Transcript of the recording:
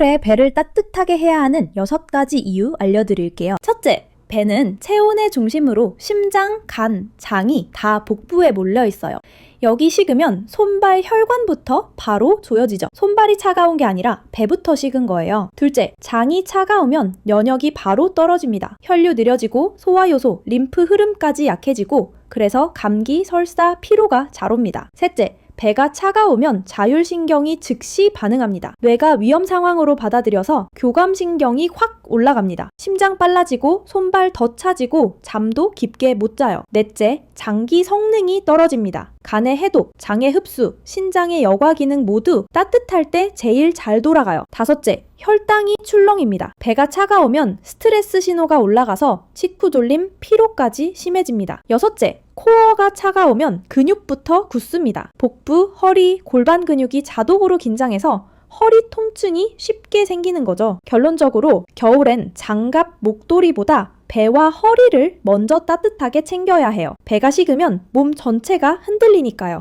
겨울에 배를 따뜻하게 해야 하는 여섯 가지 이유 알려드릴게요. 첫째, 배는 체온의 중심으로 심장, 간, 장이 다 복부에 몰려 있어요. 여기 식으면 손발 혈관부터 바로 조여지죠. 손발이 차가운 게 아니라 배부터 식은 거예요. 둘째, 장이 차가우면 면역이 바로 떨어집니다. 혈류 느려지고 소화효소, 림프 흐름까지 약해지고 그래서 감기, 설사, 피로가 잘 옵니다. 셋째, 배가 차가우면 자율신경이 즉시 반응합니다. 뇌가 위험 상황으로 받아들여서 교감신경이 확 올라갑니다. 심장 빨라지고 손발 더 차지고 잠도 깊게 못 자요. 넷째, 장기 성능이 떨어집니다. 간의 해독, 장의 흡수, 신장의 여과 기능 모두 따뜻할 때 제일 잘 돌아가요. 다섯째, 혈당이 출렁입니다. 배가 차가우면 스트레스 신호가 올라가서 식후졸림, 피로까지 심해집니다. 여섯째, 코어가 차가우면 근육부터 굳습니다. 복부, 허리, 골반 근육이 자동으로 긴장해서 허리 통증이 쉽게 생기는 거죠. 결론적으로 겨울엔 장갑, 목도리보다 배와 허리를 먼저 따뜻하게 챙겨야 해요. 배가 식으면 몸 전체가 흔들리니까요.